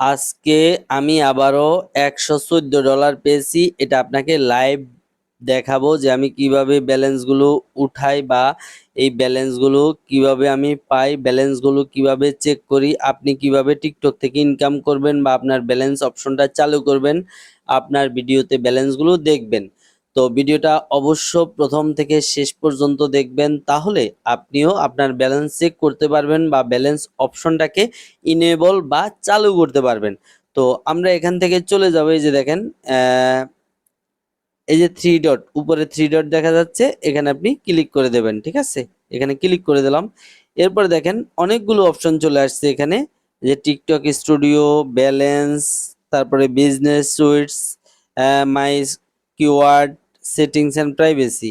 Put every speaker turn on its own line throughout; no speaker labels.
আজকে আমি আবারও একশো চোদ্দ ডলার পেয়েছি। এটা আপনাকে লাইভ দেখাবো যে আমি কীভাবে ব্যালেন্সগুলো উঠাই বা এই ব্যালেন্সগুলো কীভাবে আমি পাই ব্যালেন্সগুলো কীভাবে চেক করি, আপনি কীভাবে টিকটক থেকে ইনকাম করবেন বা আপনার ব্যালেন্স অপশনটা চালু করবেন, আপনার ভিডিওতে ব্যালেন্সগুলো দেখবেন। তো ভিডিওটা অবশ্য প্রথম থেকে শেষ পর্যন্ত দেখবেন, তাহলে আপনিও আপনার ব্যালেন্স চেক করতে পারবেন বা ব্যালেন্স অপশনটাকে ইনেবল বা চালু করতে পারবেন। তো আমরা এখান থেকে চলে যাব, এই যে দেখেন এই যে থ্রি ডট উপরে থ্রি ডট দেখা যাচ্ছে, এখানে আপনি ক্লিক করে দেবেন, ঠিক আছে? এখানে ক্লিক করে দিলাম। এরপরে দেখেন, অনেকগুলো অপশন চলে আসছে এখানে, যে টিকটক স্টুডিও ব্যালেন্স তারপরে business suites my keyword settings and privacy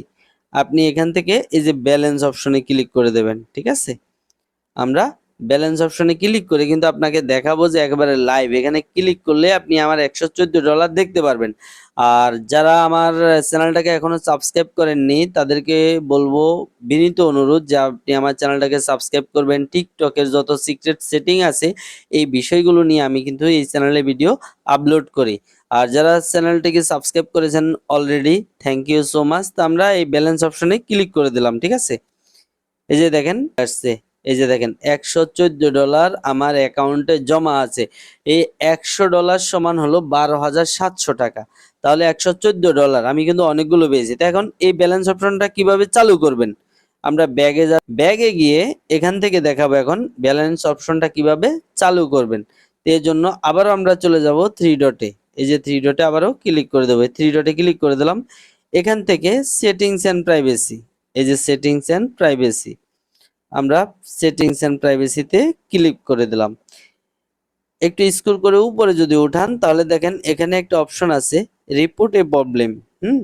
আপনি এখান থেকে এই যে ব্যালেন্স অপশনে ক্লিক করে দেবেন, ঠিক আছে? আমরা ব্যালেন্স অপশনে ক্লিক করে কিন্তু আপনাকে দেখাবো যে একেবারে লাইভ এখানে ক্লিক করলে আপনি আমার একশো চোদ্দ ডলার দেখতে পারবেন। আর যারা আমার চ্যানেলটাকে এখনও সাবস্ক্রাইব করেননি, তাদেরকে বলব বিনীত অনুরোধ যে আপনি আমার চ্যানেলটাকে সাবস্ক্রাইব করবেন। টিকটকের যত সিক্রেট সেটিং আছে, এই বিষয়গুলো নিয়ে আমি কিন্তু এই চ্যানেলে ভিডিও আপলোড করি। আর যারা চ্যানেলটিকে সাবস্ক্রাইব করেছেন already thank you so much তো আমরা এই ব্যালেন্স অপশনে ক্লিক করে দিলাম, ঠিক আছে? এই যে দেখেন, আসছে। এই যে দেখেন, একশো চোদ্দ ডলার আমার অ্যাকাউন্টে জমা আছে। এই একশো ডলার সমান হলো বারো হাজার সাতশো টাকা। তাহলে একশো চোদ্দ ডলার আমি কিন্তু অনেকগুলো পেয়েছি। তো এখন এই ব্যালেন্স অপশনটা কীভাবে চালু করবেন? আমরা ব্যাগে যা ব্যাগে গিয়ে এখান থেকে দেখাবো এখন ব্যালেন্স অপশনটা কীভাবে চালু করবেন। তো এর জন্য আবারও আমরা চলে যাব থ্রি ডটে এই যে থ্রি ডটে আবারও ক্লিক করে দেবো। থ্রি ডটে ক্লিক করে দিলাম। এখান থেকে সেটিংস অ্যান্ড প্রাইভেসি এই যে সেটিংস অ্যান্ড প্রাইভেসি আমরা সেটিংস অ্যান্ড প্রাইভেসিতে ক্লিক করে দিলাম। একটু স্ক্রল করে উপরে যদি উঠান, তাহলে দেখেন এখানে একটা অপশন আছে report a problem hmm?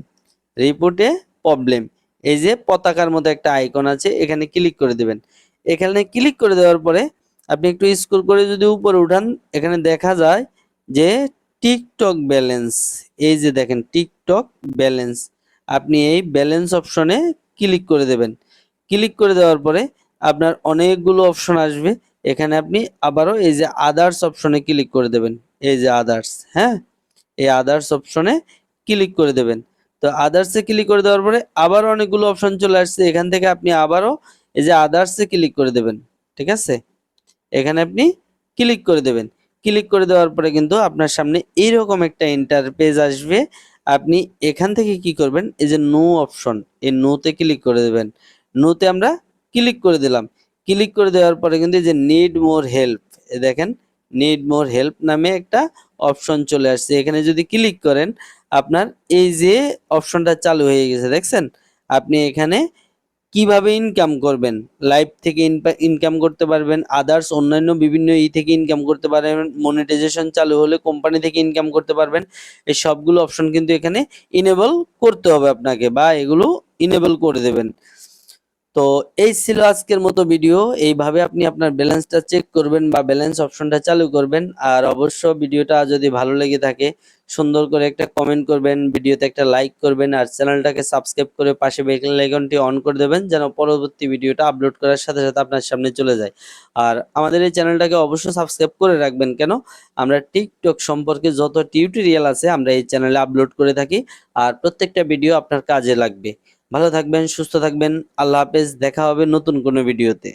Report a problem এই যে পতাকার মতো একটা আইকন আছে, এখানে ক্লিক করে দেবেন। এখানে ক্লিক করে দেওয়ার পরে আপনি একটু স্ক্রল করে যদি উপরে উঠান, এখানে দেখা যায় যে টিকটক ব্যালেন্স। এই যে দেখেন, টিকটক ব্যালেন্স। আপনি এই ব্যালেন্স অপশনে ক্লিক করে দেবেন। ক্লিক করে দেওয়ার পরে আপনার অনেকগুলো অপশন আসবে। এখানে আপনি আবারও এই যে আদার্স অপশনে ক্লিক করে দেবেন। এই যে আদার্স হ্যাঁ? এই আদার্স অপশনে ক্লিক করে দেবেন। তো আদার্সে ক্লিক করে দেওয়ার পরে আবার অনেকগুলো অপশন চলে আসছে। এখান থেকে আপনি আবারও এই যে আদার্সে ক্লিক করে দেবেন। ঠিক আছে? এখানে আপনি ক্লিক করে দেবেন। ক্লিক করে দেওয়ার পরে কিন্তু আপনার সামনে এইরকম একটা ইন্টারপেজ আসবে। আপনি এখান থেকে কি করবেন? এই যে নো অপশন এই নোতে ক্লিক করে দেবেন। নোতে আমরা ক্লিক করে দিলাম। ক্লিক করে দেওয়ার পরে কিন্তু এই যে নিড মোর হেল্প দেখেন নিড মোর হেল্প নামে একটা অপশন চলে আসছে। এখানে যদি ক্লিক করেন, আপনার এই যে অপশনটা চালু হয়ে গেছে, দেখছেন? আপনি এখানে কীভাবে ইনকাম করবেন? লাইভ থেকে ইনকাম করতে পারবেন আদার্স অন্যান্য বিভিন্ন ই থেকে ইনকাম করতে পারবেন মনিটাইজেশন চালু হলে কোম্পানি থেকে ইনকাম করতে পারবেন। এই সবগুলো অপশন কিন্তু এখানে ইনেবল করতে হবে আপনাকে বা এগুলো ইনেবল করে দেবেন। তো এই ছিল আজকের মতো ভিডিও এইভাবে আপনি আপনার ব্যালেন্সটা চেক করবেন বা ব্যালেন্স অপশনটা চালু করবেন। আর অবশ্য ভিডিওটা যদি ভালো লেগে থাকে, সুন্দর করে একটা কমেন্ট করবেন ভিডিওতে একটা লাইক করবেন, আর চ্যানেলটাকে সাবস্ক্রাইব করে পাশে বেল আইকনটি অন করে দেবেন, যেন পরবর্তী ভিডিওটা আপলোড করার সাথে সাথে আপনার সামনে চলে যায়। আর আমাদের এই চ্যানেলটাকে অবশ্যই সাবস্ক্রাইব করে রাখবেন কেন? আমরা টিকটক সম্পর্কে যত টিউটোরিয়াল আছে, আমরা এই চ্যানেলে আপলোড করে থাকি, আর প্রত্যেকটা ভিডিও আপনার কাজে লাগবে। ভালো থাকবেন সুস্থ থাকবেন। আল্লাহ হাফেজ দেখা হবে নতুন কোনো ভিডিওতে।